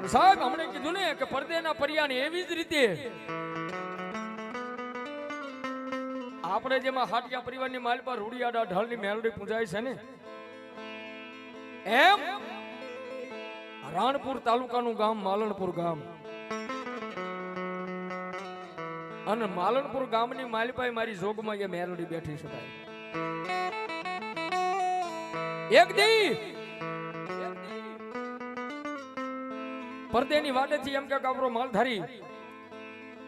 અને સાહેબ હમણે કીધું ને કે પરદેના પર્યાને એવી જ રીતે. આપણે જેમાં હાટિયા પરિવારની માલ પર રૂડિયાડા ઢળની મેલડી પૂજાય છે ને, એમ રાણપુર તાલુકાનું ગામ માલણપુર ગામ. અને માલણપુર ગામની માલપાઈ મારી જોગમાં એ મેલડી બેઠી શકાય. એક દી પરદેની વાડેથી એમ કે આપણો માલધારી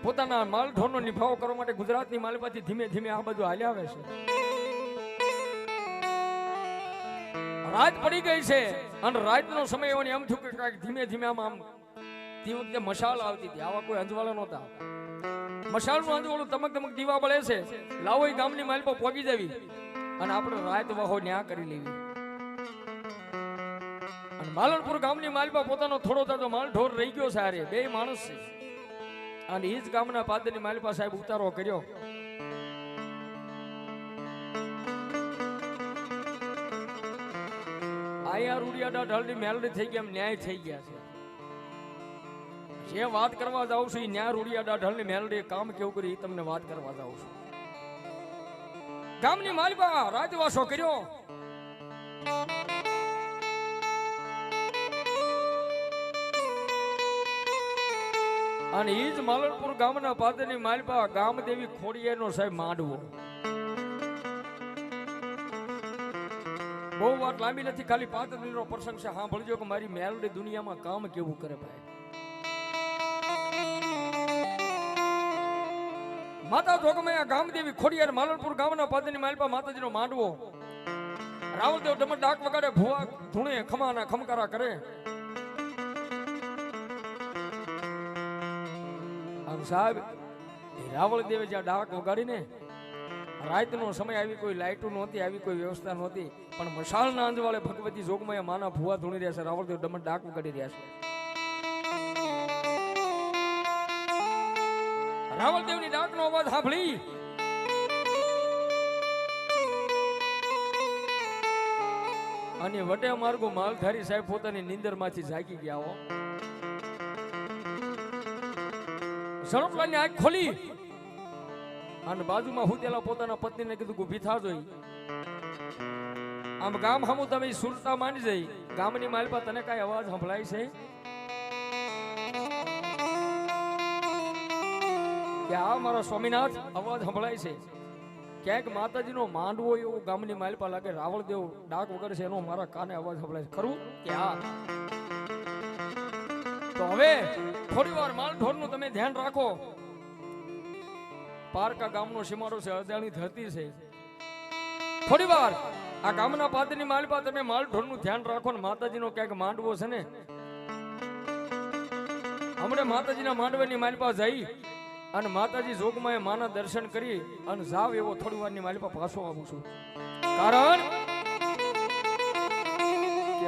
પોતાના માલ ઢોરનો નિભાવ કરવા માટે ગુજરાતની માલપાથી ધીમે ધીમે આ બધું હાલ્યા આવે છે. રાત પડી ગઈ છે અને રાતનો સમય એવો એમ થયું કે કાંઈક ધીમે ધીમે આમ આમ તે વખતે મશાલ આવતી હતી. આવા કોઈ અંજવાળા નહોતા મશાલનું અંજવાળું તમક તમક દીવા બળે છે. લાવો એ ગામની માલ પર પોગી જવી અને આપણે રાત વહો ન્યા કરી લેવી. માલણપુર ગામની માલપા પોતાનો થોડો થતો માલ ઢોર રહી ગયો સારે બે માણસ અને એ જ ગામના પાદરની માલપા સાહેબ ઉતારો કર્યો. આયા રૂડિયાડા ઢળની મેલડી થઈ ગયા ન્યાય થઈ ગયા છે. જે વાત કરવા જાઉં છું એ ન્યાય રૂડિયાડા ઢળની મેલડી કામ કેવું કર્યું એ તમને વાત કરવા જાઉં છું. ગામની માલપા રાજવાસો કર્યો. અને ઈ જ માલણપુર ગામના પાદરની માલપા ગામદેવી ખોડિયાનો સાહેબ માંડવો. બહુ વાત લાંબી નથી, ખાલી પાદરનો પ્રસંગ છે. સાંભળજો કે મારી મેલડી દુનિયામાં કામ કેવું કરે ભાઈ? માતા જોગમયા ગામદેવી ખોડિયાર માલણપુર ગામના પાદરની માલપા માતાજીનો માંડવો. રાવલદેવ ડમર ડાક વગાડે ભુવા ધૂણે ખમાના ખમકારા કરે. આમ સાહેબ રાવળ દેવે જ્યાં ડાક વગાડીને રાતનો સમય આવી કોઈ લાઇટો નહોતી, આવી કોઈ વ્યવસ્થા નહોતી, પણ મશાલના અંજવાળે ભગવતી જોગમાં માના ભુવા ધૂણી રહ્યા છે રાવળદેવ ડમર ડાક વગાડી રહ્યા છે. રાવળદેવની ડાકનો અવાજ સાંભળી. અને વટે માર્ગો માલધારી સાહેબ પોતાની નીંદરમાંથી જાગી ગયા હો. ઝડપલાની આંખ ખોલી અને બાજુમાં હુતેલા પોતાના પત્નીને કીધું કે ઊભી થા જોઈ. આમ ગામ હમું તમે સુરતા માંડી જઈ. ગામની માલપા તને કાંઈ અવાજ સંભળાય છે? કે આ મારા સ્વામિનાથ, અવાજ સંભળાય છે. ક્યાંક માતાજીનો માંડવો એવો ગામની માલપા લાગે રાવળદેવ ડાક વગર છે, એનો મારા કાને અવાજ સંભળાય ખરું કે હા? તો હવે થોડી વાર માલ ઢોરનું તમે ધ્યાન રાખો. પારકા ગામનો સીમાડો છે, અજાણી ધરતી છે. થોડી આ ગામના પાદરની માલપા તમે માલ ઢોરનું ધ્યાન રાખો ને માતાજીનો ક્યાંક માંડવો છે ને. હમણે માતાજીના માંડવાની માલપા જઈ અને માતાજી જોગમાં માના દર્શન કરી અને જાવ એવો થોડી વારની માલપા પાછો આવું છું. કારણ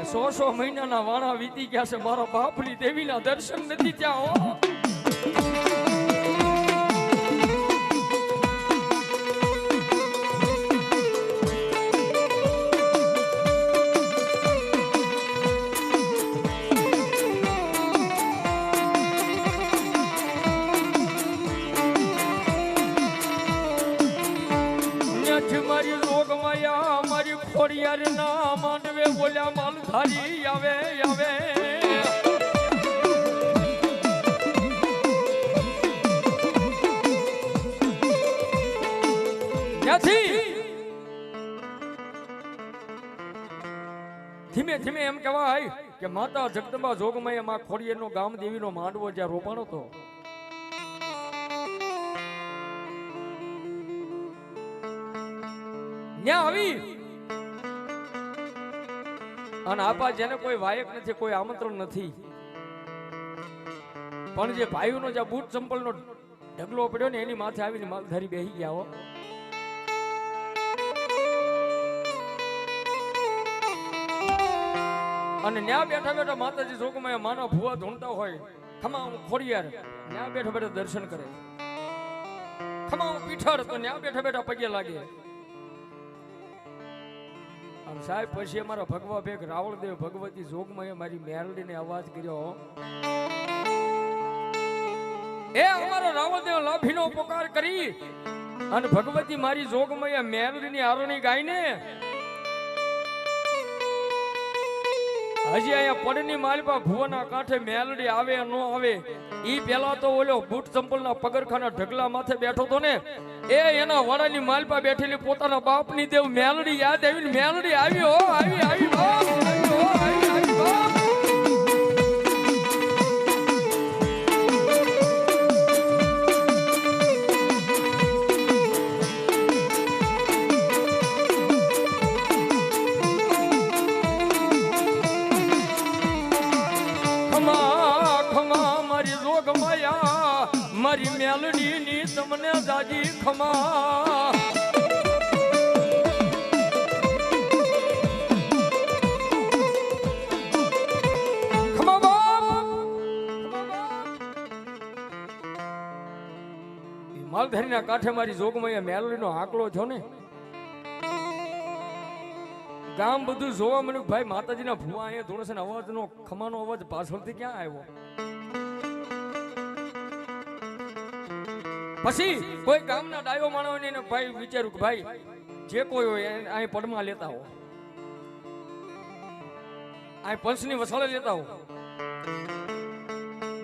સો સો મહિનાના વાણા વીતી ગયા છે. મારા બાપની દેવીના દર્શન નથી ત્યાં ધીમે એમ કે માતા જગદંબા જોગમયમાં ખોડિયારનો ગામ દેવીનો માંડવો જ્યાં રોપાણો હતો. ન્યા આવી. અને આપા જેને કોઈ વાયક નથી, કોઈ આમંત્રણ નથી. પણ જે ભાઈઓનો જે બૂટ ચંપલનો ઢગલો પડ્યો ને, એની માથે આવીને માલધારી બેહી ગયા હો. અને ન્યા બેઠા બેઠા માતાજી જોગમાં માનો ભુવા ધૂણતા હોય. ખમા ખોડિયાર. ન્યા બેઠા બેઠા દર્શન કરે. ખમા હું તો ન્યા બેઠા બેઠા પગે લાગે. અને સાહેબ, પછી અમારા ભગવા ભેગ રાવળદેવ ભગવતી જોગમાં મારી મેરડીને અવાજ કર્યો એ અમારો રાવળદેવ લાભીનો પોકાર કરી. અને ભગવતી મારી જોગમય મેરડીની આરણી ગાઈને હજી અહીંયા પડની માલપા ભુવના કાંઠે મેલડી આવે ન આવે, ઈ પેલા તો ઓલો બૂટ ચંપલના પગરખાના ઢગલા માથે બેઠો તો ને, એ એના વડાની માલપા બેઠેલી પોતાના બાપની દેવ મેલડી યાદ આવીને મેલડી આવી, હો આવી આવી આવી તમને ખમા માલધારીના કાંઠે મારી જોગમાં મેલરીનો આંકડો છો ને? ગામ બધું જોવા મળ્યું ભાઈ માતાજીના ભૂવા અહીંયા છે અવાજનો, ખમાનો અવાજ પાછળથી ક્યાં આવ્યો? પછી કોઈ ગામના ડાયો માણસ ને ભાઈ વિચાર્યું ભાઈ, જે કોઈ હોય અહીં પડમાં લેતા હો. અહીં પંચની વસાળે લેતા હો.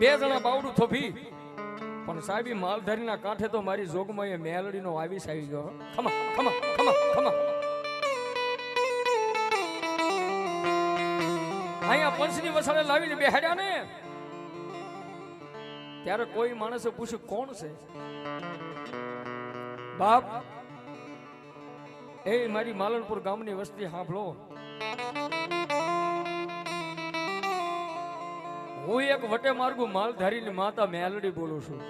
બે જણા બાવડું થોભી, પણ સાહેબી માલધારીના કાંઠે તો મારી જોગમાં એ મેલડીનો આવીશ આવી ગયો. ખમા ખમા ખમા ખમા. અહીંયા પંચની વસાડે લાવીને બેહાડ્યા ને. ત્યારે કોઈ માણસે પૂછ્યું, કોણ છે? બાપ, એ મારી માલણપુર ગામની વસ્તી સાંભળો. હું એક વટે માર્ગુ માલધારીની માતા મેલડી બોલું છું.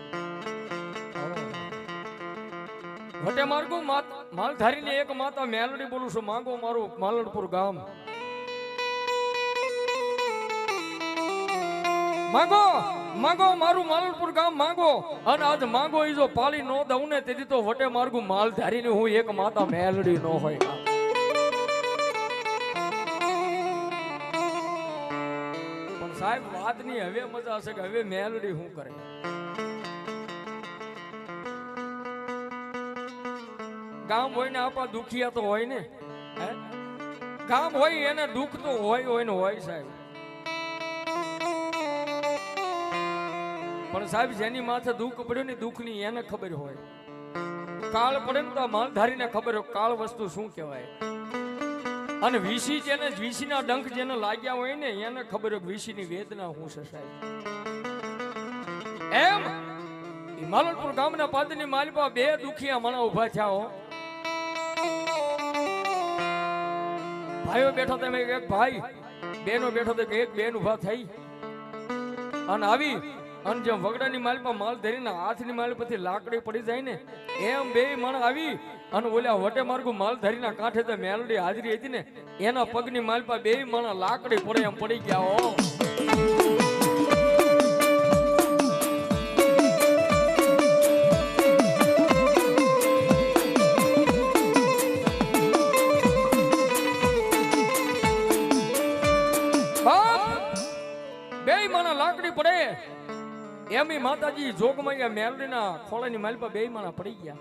વટે માર્ગુ માલધારીની એક માતા મેલડી બોલું છું, માંગો મારું માલણપુર ગામ. માંગો માંગો, મારું માલપુર ગામ માંગો. અને આજ માંગો ઈ જો પાળી નો દઉં ને તેથી તો વટે માર્ગું માલ ધારીને હું એક માતા મેલડી નો હોય. પણ સાહેબ, વાતની હવે મજા હશે કે હવે મેલડી હું કરે? ગામ હોય ને આપણા દુખિયા તો હોય ને ગામ હોય એને દુઃખ તો હોય હોય ને હોય સાહેબ. સાહેબ, જેની માથે દુઃખ પડ્યું ને દુઃખની એને ખબર હોય. કાળ પડે ને તો માલધારીને ખબર હોય કાળ વસ્તુ શું કહેવાય. અને વીસી જેને, વીસીના ડંખ જેને લાગ્યા હોય ને એને ખબર હોય વીસીની વેદના શું છે સાહેબ. એમ માલનપુર ગામના પાદની માલપા બે દુખિયા મણા ઊભા થયા હો. ભાઈઓ બેઠો તમે એક ભાઈ, બેનો બેઠો તો એક બેન ઊભા થઈ. અને આવી અને જેમ વગડાની માલપા માલ ધરીને હાથની માલ પરથી લાકડી પડી જાય ને, એમ બે માણ આવી અને ઓલા વટે માર્ગુ માલ ધરીના કાંઠે તો મેલડી હાજરી હતી ને, એના પગની માલપા બે મણ લાકડી પડે એમ પડી ગયા હો. એમી માતાજી જોગમૈયા મેલડીના ખોળાની માલ પર બે માણા પડી ગયા.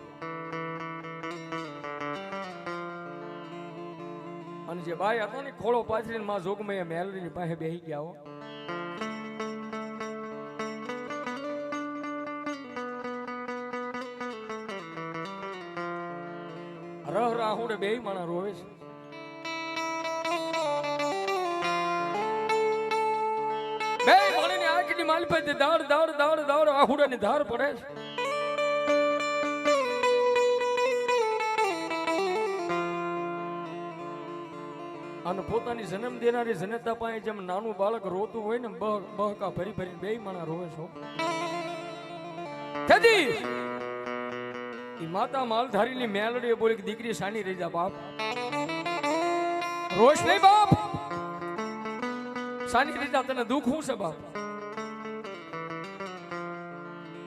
અને જે બાઈ હતો ને ખોળો પાથરીને માં જોગમૈયા મેલડીની પાસે બેહી ગયા હો. રહ રાહુડે બે માણા રોવે છે. માણીની આંખની માલ પર દાડ દાડ દાડ દાડ આહુડાની ધાર પડે છે. અને પોતાની જન્મ દેનારી જનતા પાસે જેમ નાનું બાળક રોતું હોય ને બહ, બહકા ભરી ભરી બે માણા રોવે છો થતી માતા માલધારીની મેલડીએ બોલી દીકરી સાની રહી જા બાપ. રોશ નહીં બાપ. સાની રહી જા, તને દુઃખ હું છે બાપ?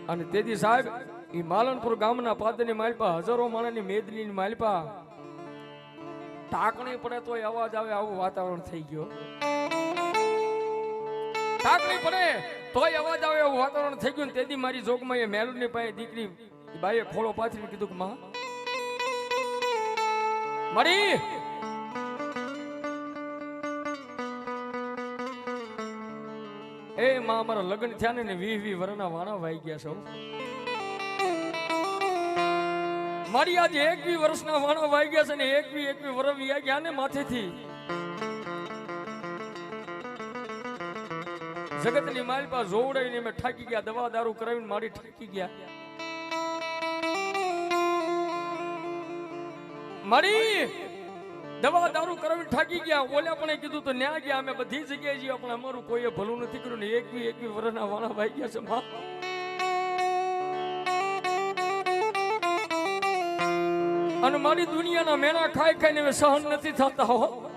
અને તેથી સાહેબ એ માલનપુર ગામના પાદરની માલપા, હજારો માણસની મેદની માલપા. ઢાંકણી પડે તોય અવાજ આવે, આવું વાતાવરણ થઈ ગયો. ઢાંકણી પડે તોય અવાજ આવે એવું વાતાવરણ થઈ ગયું. તેથી મારી જોગમાં એ મેલુની પાસે દીકરી બાઈએ ખોળો પાથરીને કીધું કે, માં, મરી. એ માં અમારા લગ્ન થયા ને વી વી વરના વાણા વાઈ ગયા છો મારી આજે એકવી વર્ષના વાણા વાઈ ગયા છે ને એકવી એકવી વર્ષ વી ગયા ને માથેથી. જગતની માલ પાસે જોવડાવીને મેં ઠાકી ગયા, દવા દારૂ કરાવીને મારી ઠાકી ગયા. મારી દવા દારૂ કરાવી ઠાકી ગયા. બોલ્યા પણ કીધું તો, ન્યા ગયા, અમે બધી જગ્યાએ જઈએ પણ અમારું કોઈએ ભલું નથી કર્યું ને એકવી એકવી વર્ષના વાણા ભાઈ ગયા છે. મા. અને મારી દુનિયાના મેણા ખાઈ ખાઈને હવે સહન નથી થતા, હો.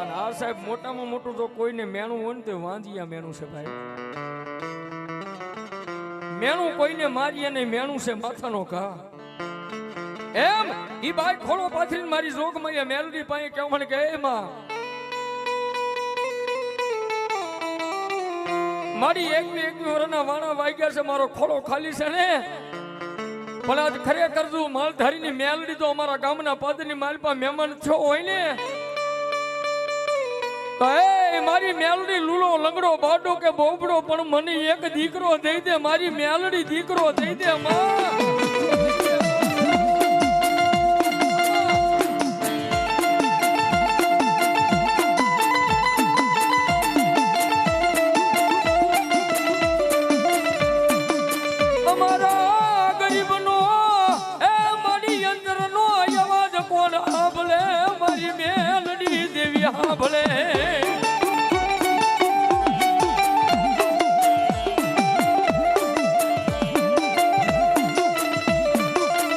અને આ સાહેબ મોટામાં મોટું તો કોઈને મેણું હોય ને તો વાંજિયા મેણું છે ભાઈ. મેણું કોઈને મારીએ નહીં મેણું છે માથાનો ઘા. એમ? ઈ બાઈ ખોળો પાથરીને મારી જોગમાં એ મેલડી પાસે કેવું કે એમાં મારી એકવી એકવી વર્ષના વાણા વાગ્યા છે, મારો ખોળો ખાલી છે ને. પણ આજ ખરેખર જો માલધારીની મેલડી તો અમારા ગામના પાદરની માલપા મહેમાન થયો હોય ને. એ મારી મેલડી લૂલો, લંગડો બાડો કે બોબડો, પણ મને એક દીકરો દઈ દે, મારી મેલડી દીકરો દઈ દે, માં. મેલડી દેવી સાંભળે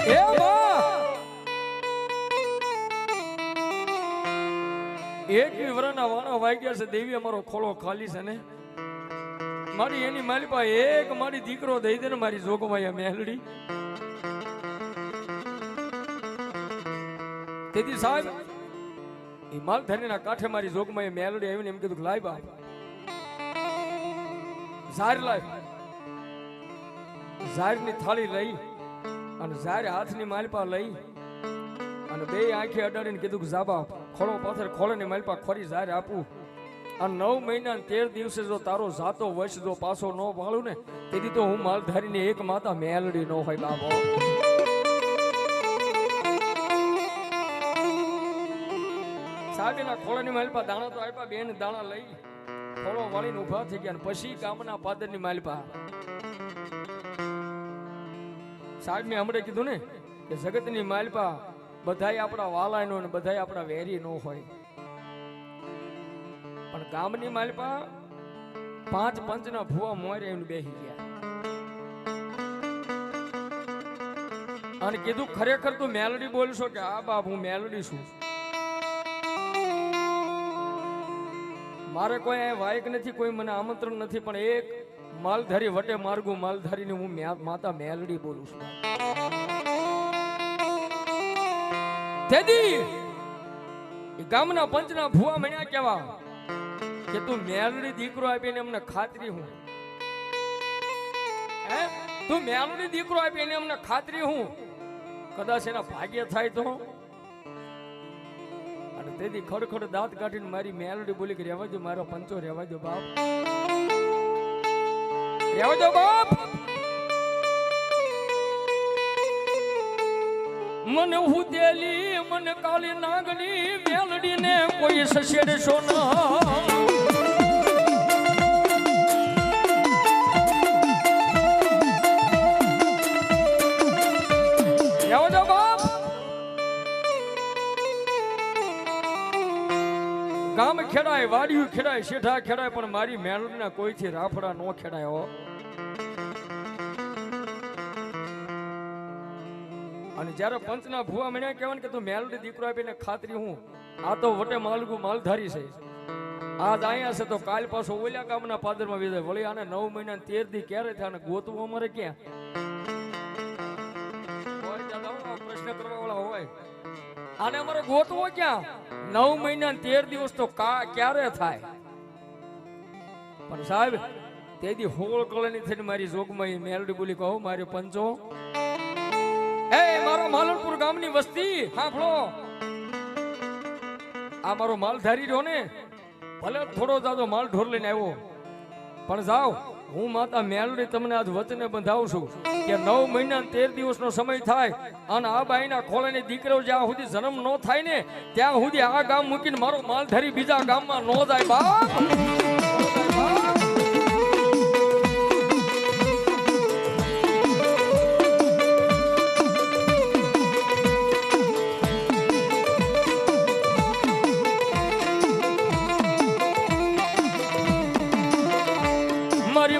એ બા. એકવી વરના વાણા વાગ્યા છે દેવી અમારો ખોળો ખાલી છે ને. મારી એની માલિપા એક મારી દીકરો દઈ દે ને મારી જોગમાયા મેલડી. તેથી સાહેબ એ માલધારીના કાંઠે મારી જોગમાએ મેલડી આવીને એમ કીધું લાય બા. ઝાર લાય. ઝારની થાળી લઈ અને ઝાર હાથની માલપા લઈ અને બે આંખે અડાડીને કીધું કે જાબા ખોળો પાથર ખોળે ને માલપા ખોરી ઝાર આપું. આ નવ મહિના તેર દિવસે જો તારો જાતો વર્ષ જો પાછો ન વાળું ને, તેથી તો હું માલધારીને એક માતા મેલડી નો હોય બાબો સાહેબના ખોળાની માલપા દાણા તો આપ્યા, બેન દાણા લઈ ખોળો વાળીને ઊભા થઈ ગયા પછી ગામના પાદરની માલપા સાહેબ મેં હમણાં કીધું ને કે જગતની માલપા બધાય આપણા વાલાનો ને બધાય આપણા વેરી નો હોય. પણ ગામની માલપા પાંચ પંચના ભૂવા મોરે એમ બેસી ગયા. અને કીધું, ખરેખર તું મેલડી બોલશો કે આ બાપ હું મેલડી છું? મારે કોઈ અહીંયા વાયક નથી, કોઈ મને આમંત્રણ નથી, પણ એક માલધારી વટે માર્ગું માલધારીને હું માતા મેલડી બોલું છું. તેદી ગામના પંચના ભુવા મણ્યા કેવા? કે તું મેલડી દીકરો આપીને અમને ખાતરી હું. હે? તું મેલડી દીકરો આપીને અમને ખાતરી હું? કદાચ એના ભાગ્ય થાય તો? તેથી ખડખડ દાંત કાઢીને મારી મેલડી બોલી કે રહેવા દો મારો પંચો રહેવા દો બાપ. રહેવા દો બાપ! મને હુદેલી મને કાલી નાગની મેલડીને કોઈ સસેડશો ના ખેડાય વાડિયું ખેડાય શેઠા ખેડાય, પણ મારી મેલડીના કોઈથી રાફડા ન ખેડાય હો. અને જ્યારે પંચના ભુવા મળ્યા કહેવાય કે તું મેલડી દીકરો આપીને ખાતરી હું, આ તો વટે માલગું માલધારી છે. આજ અહીંયા છે તો કાલ પાછો ઓલ્યા ગામના પાદરમાં વિજય વળી આને નવ મહિના તેર દી ક્યારે થાય અને ગોતવું અમારે ક્યાં? આને અમારે ગોતવો ક્યાં? નવ મહિના તેર દિવસ તો ક્યારે થાય? પણ સાહેબ તેથી હોળ કળની થઈને મારી જોગમાં મેલડી બોલી કહો, મારી પંચો. એ, મારો માલણપુર ગામની વસ્તી હાફળો આ મારો માલ ધારી રહ્યો ને, ભલે થોડો જાજો માલ ઢોર લઈને આવ્યો. પણ જાઓ. હું માતા મેલડી તમને આજ વચને બંધાવું છું કે નવ મહિના તેર દિવસનો સમય થાય અને આ બાઈના ખોળાની દીકરો જ્યાં સુધી જન્મ ન થાય ને, ત્યાં સુધી આ ગામ મૂકીને મારો માલ ધરી બીજા ગામમાં ન જાય બાપ.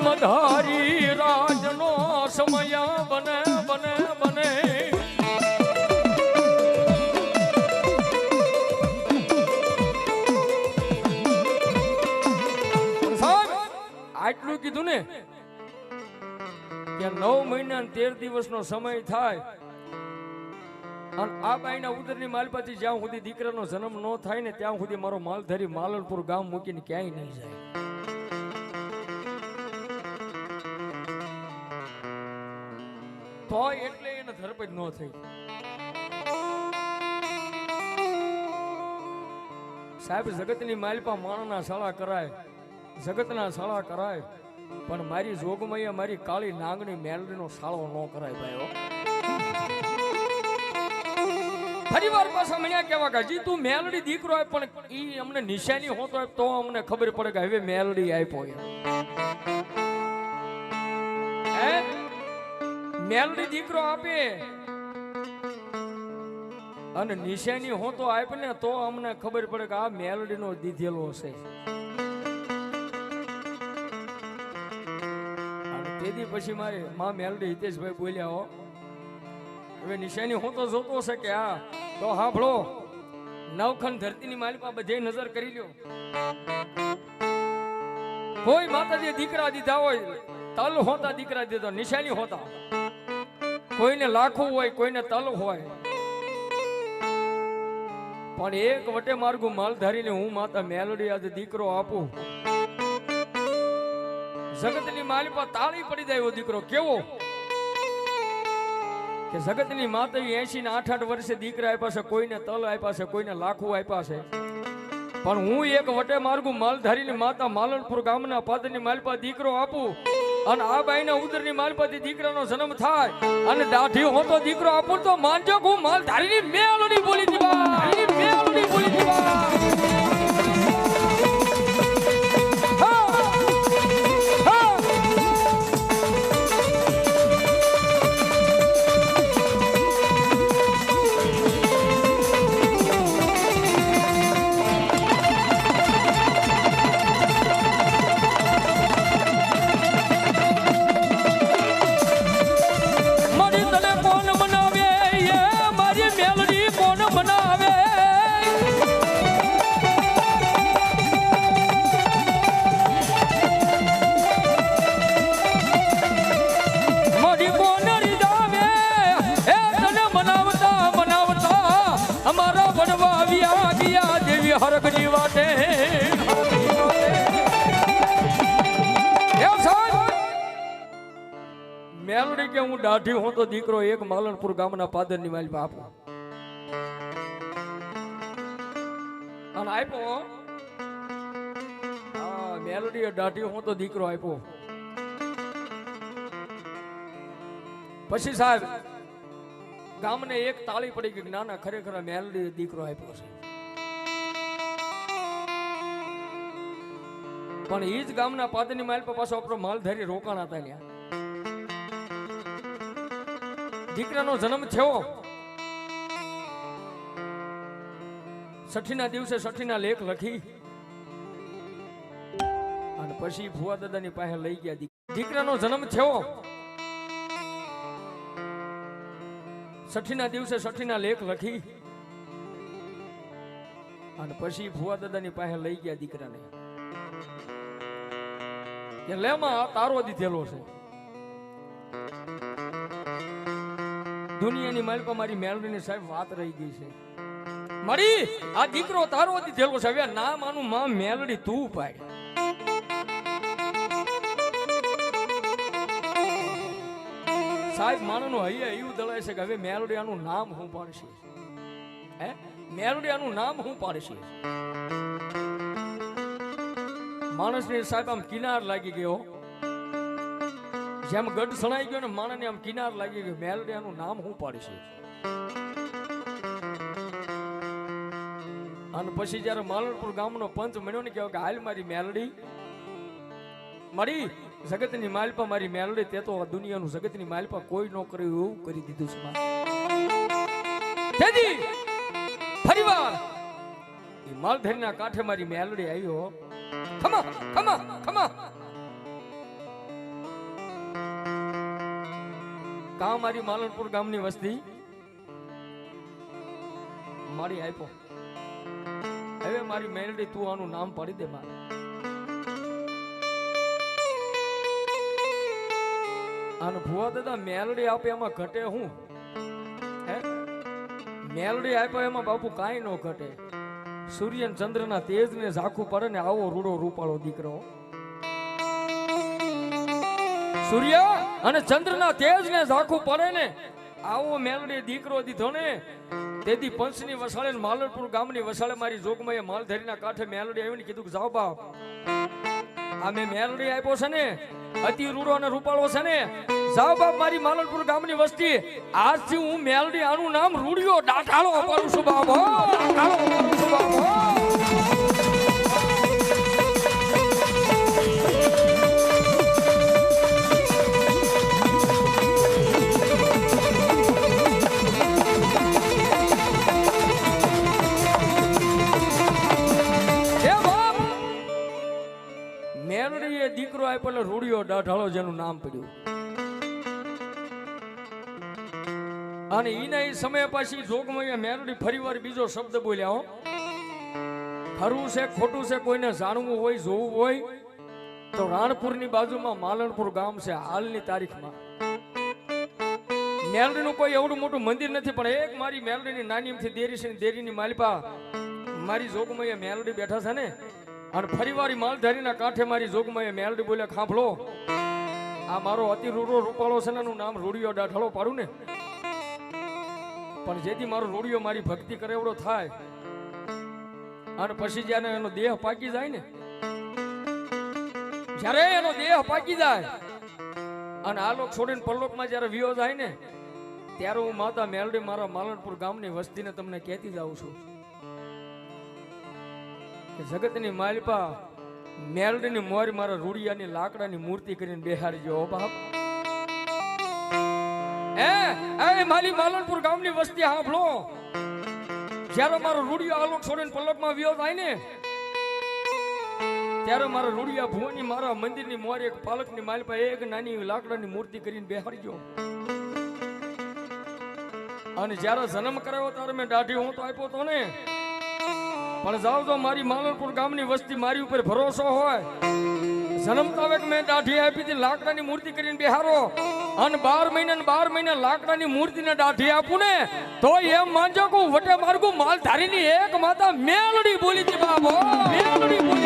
મધારી રાજનો સમય બને બને બને. આટલું કીધું ને કે નવ મહિના તેર દિવસનો સમય થાય અને આ બાઈના ઉદરની માલપાથી જ્યાં સુધી દીકરાનો જન્મ ન થાય ને ત્યાં સુધી મારો માલધારી માલનપુર ગામ મૂકીને ક્યાંય નહીં જાય. તોય એટલે એને ધરપત ન થઈ. સાહેબ, જગતની માલપા માણના શાળા કરાય, જગતના શાળા કરાય, પણ મારી જોગમૈયા મારી કાળી નાગણી મેલડીનો શાળો ન કરાય ભાઈઓ ફરી વાર પાછા મને કેવા કે હજી તું મેલડી દીકરો હોય, પણ એ અમને નિશાની હોતો હોય તો અમને ખબર પડે કે હવે મેલડી આપ્યો મેલડી દીકરો આપે. અને નિશાની હોતો આપ ને તો અમને ખબર પડે કે આ મેલડીનો દીધેલો હશે. તેથી પછી મારે માં મેલડી હિતેશભાઈ બોલ્યા, હો, હવે નિશાની હું તો જોતો છે કે આ, તો હાંભળો, નવખંડ ધરતીની માલિકા બધે નજર કરી લ્યો. કોઈ માતાજી દીકરા દીધા હોય, તલ હોતા દીકરા દીધા, નિશાની હોતા. કોઈને લાખો હોય, કોઈને તલ હોય. પણ એક વટે માર્ગું માલ ધારીને હું માતા મેલડી આજે દીકરો આપું. જગતની માલિપા તાળી પડી જાય એવો દીકરો કેવો? કે જગતની માતા એસી ને આઠ આઠ વર્ષે દીકરા આપ્યા છે, કોઈને તલ આપ્યા છે, કોઈને લાખો આપ્યા છે. પણ હું એક વટે માર્ગું માલધારીની માતા માલણપુર ગામના પાદરની માલપા દીકરો આપું. અને આ બાઈના ઉદરની માલપતિ દીકરાનો જન્મ થાય. અને દાઢી હોતો દીકરો આપું તો માનજો હું માલધારીની મેલડી બોલી દીવા મેલડી બોલી દીવા કે હું દાઢી હું તો દીકરો એક માલણપુર ગામના પાદરની માલ આપો અને આપ્યો હા. દાઢી હું તો દીકરો આપ્યો પછી સાહેબ, ગામને એક તાળી પડી ગઈ કે ના ના ખરેખર આ મેલડી દીકરો આપ્યો છે. પણ એ જ ગામના પાદરની માલ પર પાછો આપણો માલધારી રોકાણ હતા ત્યાં. દીકરાનો જન્મ થયો. છઠ્ઠીના દિવસે છઠ્ઠીના લેખ લખી. અને પછી ભુવા દાદાની પાસે લઈ ગયા દીક- દીકરાનો જન્મ થયો. છઠ્ઠીના દિવસે છઠ્ઠીના લેખ લખી. અને પછી ફુવા દાદાની પાસે લઈ ગયા દીકરાને. લેમાં તારો દીધેલો છે. દુનિયાની માલિકો મારી મેળવીને સાહેબ વાત રહી ગઈ છે. મારી, આ દીકરો તારો દીધેલો છે. હવે ના માનું માં મેલડી તું પાડ સાહેબ માણસનું હૈયે એવું દળાય છે કે હવે મેલોડિયાનું નામ હું પાડશે? હે? મેલોડિયાનું નામ હું પાડશે? માણસને સાહેબ આમ કિનાર લાગી ગયો. જેમ ગઢ સણાઈ ગયો ને માણસને આમ કિનાર લાગી ગયો, મેલડિયાનું નામ હું પાડશે? અને પછી જ્યારે માલણપુર ગામનો પંચ મળ્યો ને કહેવાય કે હાલ મારી મેલડી. મારી જગતની માલપા મારી મેલડી, તે તો દુનિયાનું જગતની માલપા કોઈ ન કર્યું એવું કરી દીધું છે. તેથી ફરીવાર એ માલધરીના કાંઠે મારી મેલડી આવ્યો ખમા ખમા ખમા. કા મારી માલણપુર ગામની વસ્તી. મારી આપ્યો હવે મારી મેરડી તું આનું નામ પાડી દે મારે. અને ભુવા દાદા મેલડી આપે એમાં ઘટે હું? હે? મેલડી આપ્યો એમાં બાપુ કાંઈ ન ઘટે. સૂર્ય ચંદ્રના તેજને ઝાખું પડે ને આવો રૂડો રૂપાળો દીકરો. સૂર્ય! અને ચંદ્રના તેજને ઝાખું પડે ને. આવો મેલડી દીકરો દીધો ને. તેથી પંચની વસાળે ને માલણપુર ગામની વસાળે મારી જોગમાએ માલધારીના કાંઠે મેલડી આવીને કીધું કે, જાઓ બાપ. આ મેં મેલડી આપ્યો છે ને. અતિ રૂડો અને રૂપાળો છે ને. જાઓ બાપ, મારી માલણપુર ગામની વસ્તી. આજથી હું મેલડી આનું નામ રૂડિયો ડાટાળો અપાડું છું બાપ ડાટાળો અપાડું છું બાપ ડાઢાળો જેનું નામ પડ્યું. અને એના એ સમય પછી જોગમૈયા મેલડી ફરીવાર બીજો શબ્દ બોલ્યા ખરું છે, ખોટું છે, કોઈને જાણવું હોય, જોવું હોય, તો રાણપુરની બાજુમાં માલણપુર ગામ છે, હાલની તારીખમાં. મેલડીનું કોઈ એવડું મોટું મંદિર નથી, પણ એક મારી મેલડીની નાની દેરી છે દેરીની માલિપા, મારી જોગમૈયા મેલડી બેઠા છે ને અને ફરીવારી માલધારીના કાંઠે મારી જોગમૈયા મેલડી બોલે ખાંભળો આ મારો અતિ રૂડો રૂપાળો છે એનું નામ રૂડિયો ડાઠળો પાડું ને. પણ જેથી મારો રૂડિયો મારી ભક્તિ કરે એવડો થાય, અને પછી જ્યારે એનો દેહ પાકી જાય ને, જ્યારે એનો દેહ પાકી જાય, અને આ લોક છોડીને પરલોકમાં જ્યારે વિયો જાય ને, ત્યારે હું માતા મેલડી મારા માલણપુર ગામની વસ્તીને તમને કહેતી જાઉં છું. કે જગતની માલિપા મેલડીની મોર મારા રૂડિયાની લાકડાની મૂર્તિ કરીને બેહાડજો બાપ. એ એ માલી માલનપુર ગામની વસ્તી હાંભળો. જ્યારે મારો રૂડિયો આલોક છોડીને પલકમાં વ્યો થાય ને, ત્યારે મારા રૂડિયા ભુવની મારા મંદિરની મોર એક પાલકની માલિપા એક નાની લાકડાની મૂર્તિ કરીને બેહાડજો અને જ્યારે જન્મ કરાવ્યો ત્યારે મેં દાઢી હું તો આપ્યો તો ને પણ જાઓ જો મારી માલણપુર ગામની વસ્તી મારી ઉપર ભરોસો હોય જન્મતા વેક મેં દાઢી આપી હતી, લાકડાની મૂર્તિ કરીને બિહારો અને બાર મહિને બાર મહિને લાકડાની મૂર્તિને દાઢી આપું ને, તો એમ માનજો કે વટે માર્ગું માલધારીની એક માતા મેલડી બોલી હતી બાબો મેલડી બોલી.